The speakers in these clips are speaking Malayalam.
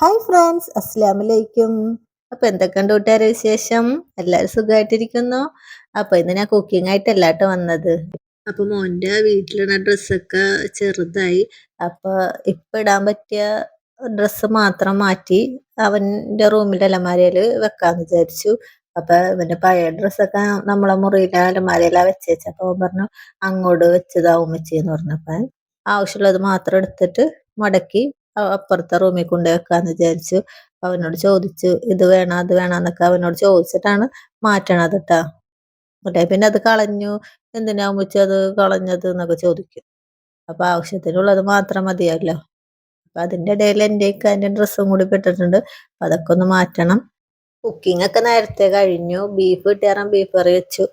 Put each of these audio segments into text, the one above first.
ഹായ് ഫ്രണ്ട്സ് അസ്ലാമലൈക്കും അപ്പൊ എന്തൊക്കെയുണ്ട് കൂട്ടുകാരെ വിശേഷം? എല്ലാവരും സുഖമായിട്ടിരിക്കുന്നു. അപ്പൊ ഇന്ന് ഞാൻ കുക്കിംഗ് ആയിട്ടല്ല കേട്ടോ വന്നത്. അപ്പൊ മോന്റെ വീട്ടിലുള്ള ഡ്രസ്സൊക്കെ ചെറുതായി. അപ്പൊ ഇപ്പൊ ഇടാൻ പറ്റിയ ഡ്രസ്സ് മാത്രം മാറ്റി അവന്റെ റൂമിലെ അലമാരയിൽ വെക്കാന്ന് വിചാരിച്ചു. അപ്പൊ ഇവന്റെ പഴയ ഡ്രസ്സൊക്കെ നമ്മളെ മുറിയിലെ അലമാരയിലാ വെച്ചേച്ച. അപ്പൊ പറഞ്ഞു അങ്ങോട്ട് വെച്ചതാവും വെച്ചെന്ന് പറഞ്ഞപ്പോ ആവശ്യമുള്ളത് മാത്രം എടുത്തിട്ട് മടക്കി അപ്പുറത്തെ റൂമിൽ കൊണ്ട് വെക്കാന്ന് വിചാരിച്ചു. അവനോട് ചോദിച്ചു ഇത് വേണം? അത് വേണമെന്നൊക്കെ അവനോട് ചോദിച്ചിട്ടാണ് മാറ്റണത് കേട്ടാ പിന്നെ അത് കളഞ്ഞു. എന്തിനാ മുച്ച അത് കളഞ്ഞത് എന്നൊക്കെ ചോദിക്കും. അപ്പൊ ആവശ്യത്തിനുള്ളത് മാത്രം മതിയല്ലോ. അപ്പൊ അതിന്റെ ഇടയിൽ എന്റെ അതിന്റെ ഡ്രസ്സും കൂടി പെട്ടിട്ടുണ്ട് അപ്പൊ അതൊക്കെ ഒന്ന് മാറ്റണം. കുക്കിംഗ് ഒക്കെ നേരത്തെ കഴിഞ്ഞു. ബീഫ് കിട്ടിയാറാൻ ബീഫ് കറി വെച്ചു.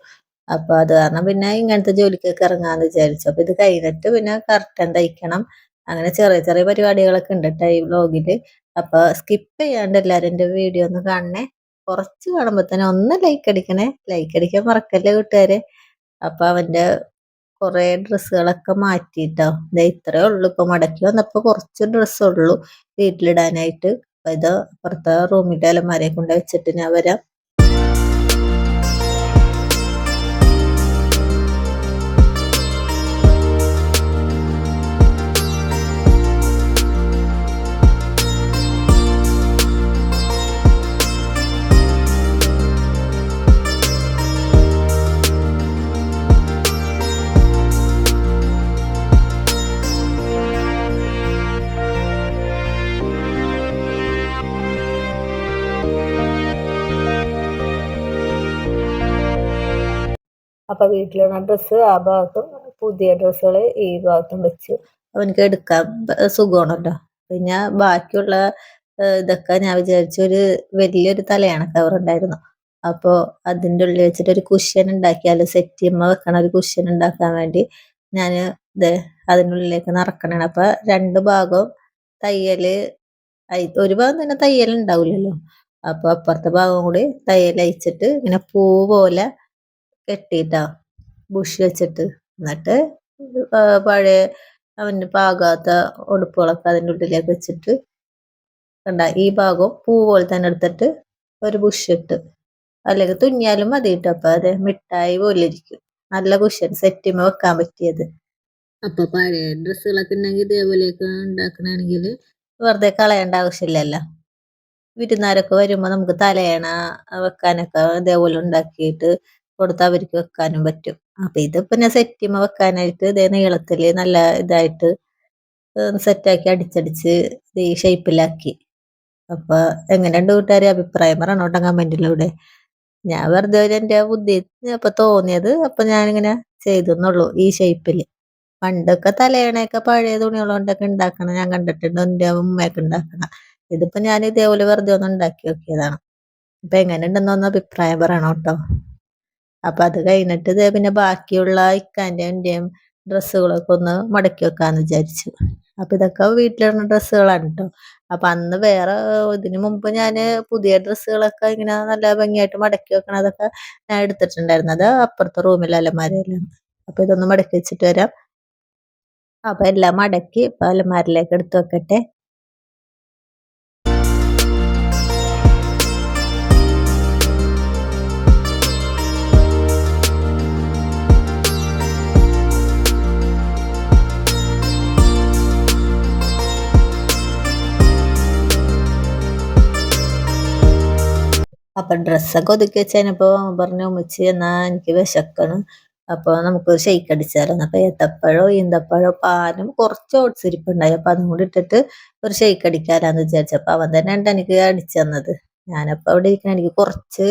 അപ്പൊ അത് കാരണം പിന്നെ ഇങ്ങനത്തെ ജോലിക്കൊക്കെ ഇറങ്ങാന്ന് വിചാരിച്ചു. അപ്പൊ ഇത് കഴിഞ്ഞിട്ട് പിന്നെ കർട്ടൻ തയ്ക്കണം. അങ്ങനെ ചെറിയ ചെറിയ പരിപാടികളൊക്കെ ഉണ്ട് കേട്ടോ ഈ വ്ലോഗിൽ അപ്പൊ സ്കിപ്പ് ചെയ്യാണ്ട് എല്ലാവരും എന്റെ വീഡിയോ ഒന്ന് കാണണേ. കുറച്ച് കാണുമ്പോൾ തന്നെ ഒന്ന് ലൈക്ക് അടിക്കണേ. ലൈക്ക് അടിക്കാൻ മറക്കല്ലേ കൂട്ടുകാരെ? അപ്പൊ അവന്റെ കുറേ ഡ്രസ്സുകളൊക്കെ മാറ്റിട്ടോ. ഇതാ ഇത്രേ ഉള്ളൂ. ഇപ്പൊ മടക്കി വന്നപ്പോൾ കുറച്ച് ഡ്രസ്സ് ഉള്ളൂ വീട്ടിലിടാനായിട്ട്. അപ്പൊ ഇത് അപ്പുറത്തെ റൂമിന്റെ അലമാരയെ കൊണ്ട് വെച്ചിട്ട് ഞാൻ വരാം. അപ്പൊ വീട്ടിലുള്ള ഡ്രസ്സ് ആ ഭാഗത്തും പുതിയ ഡ്രസ്സുകൾ ഈ ഭാഗത്തും വെച്ചു. അവനക്ക് എടുക്കാൻ സുഖമാണല്ലോ. പിന്നെ ബാക്കിയുള്ള ഇതൊക്കെ ഞാൻ വിചാരിച്ചു ഒരു വലിയൊരു തലയാണ് കവർ ഉണ്ടായിരുന്നു. അപ്പോൾ അതിന്റെ ഉള്ളിൽ വെച്ചിട്ട് ഒരു കുഷ്യൻ ഉണ്ടാക്കിയാൽ സെറ്റ് ചെയ്യുമ്പോൾ വെക്കണ ഒരു കുഷ്യൻ ഉണ്ടാക്കാൻ വേണ്ടി ഞാൻ ഇത് അതിനുള്ളിലേക്ക് നിറക്കണേ അപ്പൊ രണ്ട് ഭാഗവും തയ്യൽ ഒരു ഭാഗം തന്നെ തയ്യൽ ഉണ്ടാവില്ലല്ലോ. അപ്പൊ അപ്പുറത്തെ ഭാഗം കൂടി തയ്യൽ അയച്ചിട്ട് ഇങ്ങനെ പൂ പോലെ കെട്ടിയിട്ടാ ബുഷ് വെച്ചിട്ട്. എന്നിട്ട് പഴയ അവന് പാകാത്ത ഉടുപ്പുകളൊക്കെ അതിന്റെ ഉള്ളിലേക്ക് വെച്ചിട്ട് കണ്ട ഈ ഭാഗം പൂ പോലെ തന്നെ എടുത്തിട്ട് ഒരു ബുഷ് ഇട്ട്. അല്ലെങ്കിൽ തുന്നിയാലും മതി കേട്ടോ. അപ്പൊ അതെ മിഠായി പോലെ ഇരിക്കും. നല്ല കുഷ്യൻ സെറ്റിമ വെക്കാൻ പറ്റിയത്. അപ്പൊ പഴയ ഡ്രസ്സുകളൊക്കെ ഉണ്ടെങ്കിൽ ഇതേപോലെയൊക്കെ ഉണ്ടാക്കണമെങ്കിൽ വെറുതെ കളയേണ്ട ആവശ്യമില്ലല്ലോ. വിരുന്നാരൊക്കെ വരുമ്പോ നമുക്ക് തലയണ വെക്കാനൊക്കെ ഇതേപോലെ ഉണ്ടാക്കിയിട്ട് കൊടുത്ത് അവർക്ക് വെക്കാനും പറ്റും. അപ്പൊ പിന്നെ സെറ്റ് സെറ്റിമ വെക്കാനായിട്ട് ഇതേ നീളത്തിൽ നല്ല ഇതായിട്ട് സെറ്റാക്കി അടിച്ചടിച്ച് ഈ ഷേപ്പിലാക്കി അപ്പൊ എങ്ങനെയുണ്ട് കൂട്ടുകാരെ? അഭിപ്രായം പറയണോട്ടോ കമന്റിലൂടെ ഞാൻ വെറുതെ എന്റെ ബുദ്ധി അപ്പൊ തോന്നിയത് അപ്പൊ ഞാനിങ്ങനെ ചെയ്തെന്നുള്ളൂ ഈ ഷേപ്പിൽ പണ്ടൊക്കെ തലയണയൊക്കെ പഴയ തുണികൾ കൊണ്ടൊക്കെ ഉണ്ടാക്കണം. ഞാൻ കണ്ടിട്ടുണ്ട് എന്റെ ഉമ്മയൊക്കെ ഉണ്ടാക്കണം. ഇതിപ്പോ ഞാൻ ഇതേപോലെ വെറുതെ ഒന്ന് ഉണ്ടാക്കി നോക്കിയതാണ്. ഇപ്പൊ എങ്ങനെ ഉണ്ടെന്നൊന്ന് അഭിപ്രായം പറയണം കേട്ടോ. അപ്പൊ അത് കഴിഞ്ഞിട്ട് ഇതേ പിന്നെ ബാക്കിയുള്ള ഇക്കാന്റെയും എന്റെയും ഡ്രസ്സുകളൊക്കെ ഒന്ന് മടക്കി വെക്കാന്ന് വിചാരിച്ചു. അപ്പൊ ഇതൊക്കെ വീട്ടിലിടുന്ന ഡ്രസ്സുകളാണ് കേട്ടോ അപ്പൊ അന്ന് വേറെ ഇതിന് മുമ്പ് ഞാൻ പുതിയ ഡ്രസ്സുകളൊക്കെ ഇങ്ങനെ നല്ല ഭംഗിയായിട്ട് മടക്കി വെക്കണതൊക്കെ ഞാൻ എടുത്തിട്ടുണ്ടായിരുന്നത് അപ്പുറത്തെ റൂമിലെ അലമാരയിലാണ്. അപ്പൊ ഇതൊന്ന് മടക്കി വെച്ചിട്ട് വരാം. അപ്പൊ എല്ലാം മടക്കി ഇപ്പൊ അലമാരിലേക്ക് എടുത്തു വെക്കട്ടെ. അപ്പൊ ഡ്രസ്സൊക്കെ ഒതുക്കി വെച്ചതിനിപ്പോ പറഞ്ഞു ഉമ്മച്ചി എന്നാ എനിക്ക് വിശക്കണം അപ്പൊ നമുക്ക് ഷെയ്ക്ക് അടിച്ചാലോ അപ്പൊ ഏത്തപ്പഴോ ഈന്തപ്പഴോ പാലും കുറച്ച് ഓട്സ് ഇരിപ്പുണ്ടായി അപ്പൊ അതും കൂടി ഇട്ടിട്ട് ഒരു ഷെയ്ക്ക് അടിക്കാലാന്ന് വിചാരിച്ചപ്പോ അവൻ തന്നെ ഉണ്ട് എനിക്ക് അടിച്ചു തന്നത്. ഞാനപ്പോ അവിടെ ഇരിക്കണ എനിക്ക് കുറച്ച്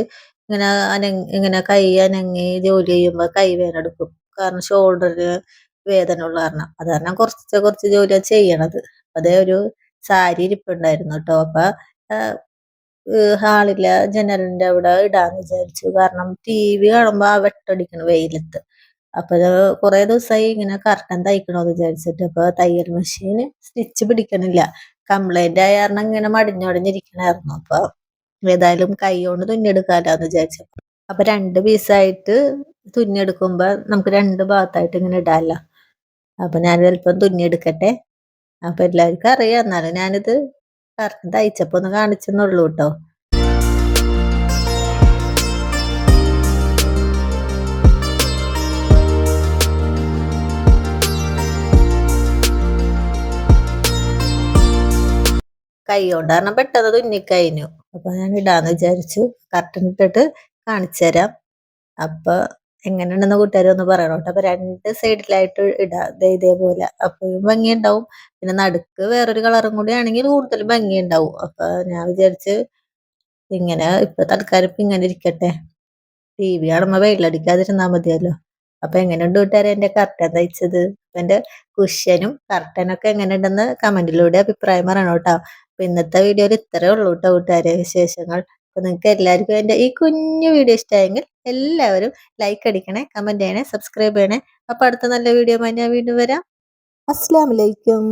ഇങ്ങനെ അനങ്ങി ഇങ്ങനെ കൈ അനങ്ങി ജോലി ചെയ്യുമ്പോ കൈ വേദന എടുക്കും. കാരണം ഷോൾഡറിന് വേദന ഉള്ള കാരണം. അത് കാരണം കുറച്ച് കുറച്ച് ജോലിയാണ് ചെയ്യണത്. അതേ ഒരു സാരി ഇരിപ്പുണ്ടായിരുന്നു കേട്ടോ. അപ്പൊ ഹാളിലെ ജനലിന്റെ അവിടെ ഇടാന്ന് വിചാരിച്ചു. കാരണം ടി വി കാണുമ്പോ ആ വെട്ടടിക്കണ വെയിലത്ത്. അപ്പൊ കുറെ ദിവസമായി ഇങ്ങനെ കർട്ടൻ തയ്ക്കണോന്ന് വിചാരിച്ചിട്ട്. അപ്പൊ തയ്യൽ മെഷീൻ സ്റ്റിച്ച് പിടിക്കണില്ല. കംപ്ലൈന്റ് ആയ കാരണം ഇങ്ങനെ മടിഞ്ഞൊടിഞ്ഞിരിക്കണായിരുന്നു അപ്പൊ ഏതായാലും കൈ കൊണ്ട് തുന്നിയെടുക്കാലോന്ന് വിചാരിച്ചു. അപ്പൊ രണ്ട് പീസായിട്ട് തുന്നിയെടുക്കുമ്പോ നമുക്ക് രണ്ട് ഭാഗത്തായിട്ട് ഇങ്ങനെ ഇടാലോ അപ്പൊ ഞാൻ ചിലപ്പം തുന്നിയെടുക്കട്ടെ. അപ്പൊ എല്ലാവർക്കും അറിയാം. എന്നാലും ഞാനിത് കർട്ടൻ തയ്ച്ചപ്പോ ഒന്ന് കാണിച്ചെന്നുള്ളൂ കേട്ടോ. കൈ കൊണ്ട് കാരണം പെട്ടെന്ന് തുന്നിക്കഴിഞ്ഞു. അപ്പൊ ഞാൻ ഇടാന്ന് വിചാരിച്ചു. കർട്ടൻ ഇട്ടിട്ട് കാണിച്ചു തരാം അപ്പൊ എങ്ങനെയുണ്ടെന്ന് കൂട്ടുകാർ ഒന്ന് പറയണം കേട്ടോ. അപ്പൊ രണ്ട് സൈഡിലായിട്ട് ഇടാം. ഇതേപോലെ. അപ്പോഴും ഭംഗിയുണ്ടാവും. പിന്നെ നടുക്ക് വേറൊരു കളറും കൂടി ആണെങ്കിൽ കൂടുതൽ ഭംഗിയുണ്ടാവും. അപ്പൊ ഞാൻ വിചാരിച്ച് ഇങ്ങനെ ഇപ്പൊ തൽക്കാലം ഇപ്പൊ ഇങ്ങനെ ഇരിക്കട്ടെ. ടി വി കാണുമ്പോ വെയിലടിക്കാതിരുന്നാ മതിയല്ലോ. അപ്പൊ എങ്ങനെയുണ്ട് കൂട്ടുകാരെ എന്റെ കർട്ടൻ തയ്ച്ചത് എന്റെ കുഷ്യനും കർട്ടനൊക്കെ എങ്ങനെയുണ്ടെന്ന് കമന്റിലൂടെ അഭിപ്രായം പറയണം കേട്ടോ. അപ്പൊ ഇന്നത്തെ വീഡിയോയിൽ ഇത്രേ ഉള്ളൂ കേട്ടോ കൂട്ടുകാരെ. വിശേഷങ്ങൾ. അപ്പൊ നിങ്ങൾക്ക് എല്ലാവർക്കും എന്റെ ഈ കുഞ്ഞു വീഡിയോ ഇഷ്ടമായെങ്കിൽ എല്ലാവരും ലൈക്ക് അടിക്കണേ കമന്റ് ചെയ്യണേ സബ്സ്ക്രൈബ് ചെയ്യണേ. അപ്പോൾ അടുത്ത നല്ല വീഡിയോ ഞാൻ വീണ്ടും വരാം. അസ്സാം വലൈക്കും